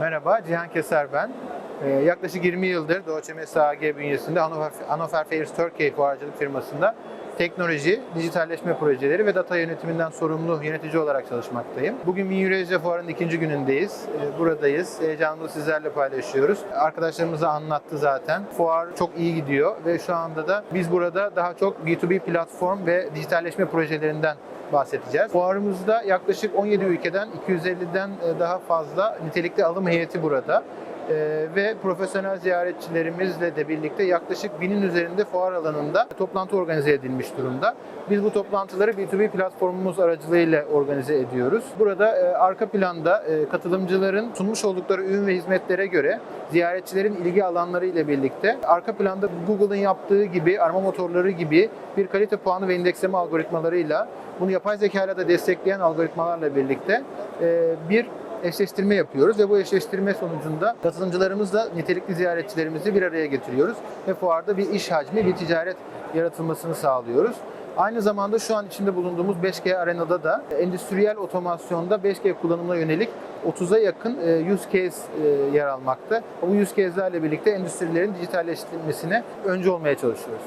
Merhaba, Cihan Keser ben. Ee, yaklaşık 20 yıldır Deutsche Messe AG bünyesinde Hannover, Hannover Fairs Turkey fuarcılık firmasında teknoloji, dijitalleşme projeleri ve data yönetiminden sorumlu yönetici olarak çalışmaktayım. Bugün Minyurezya Fuarı'nın ikinci günündeyiz. Ee, buradayız. Heyecanlı sizlerle paylaşıyoruz. Arkadaşlarımız da anlattı zaten. Fuar çok iyi gidiyor ve şu anda da biz burada daha çok B2B platform ve dijitalleşme projelerinden bahsedeceğiz. Fuarımızda yaklaşık 17 ülkeden 250'den daha fazla nitelikli alım heyeti burada. Ee, ve profesyonel ziyaretçilerimizle de birlikte yaklaşık binin üzerinde fuar alanında toplantı organize edilmiş durumda. Biz bu toplantıları B2B platformumuz aracılığıyla organize ediyoruz. Burada e, arka planda e, katılımcıların sunmuş oldukları ürün ve hizmetlere göre ziyaretçilerin ilgi alanları ile birlikte arka planda Google'ın yaptığı gibi arama motorları gibi bir kalite puanı ve indeksleme algoritmalarıyla bunu yapay zeka ile de destekleyen algoritmalarla birlikte e, bir eşleştirme yapıyoruz ve bu eşleştirme sonucunda katılımcılarımızla nitelikli ziyaretçilerimizi bir araya getiriyoruz ve fuarda bir iş hacmi, bir ticaret yaratılmasını sağlıyoruz. Aynı zamanda şu an içinde bulunduğumuz 5G arenada da endüstriyel otomasyonda 5G kullanımına yönelik 30'a yakın use case yer almakta. Bu use case'lerle birlikte endüstrilerin dijitalleştirilmesine öncü olmaya çalışıyoruz.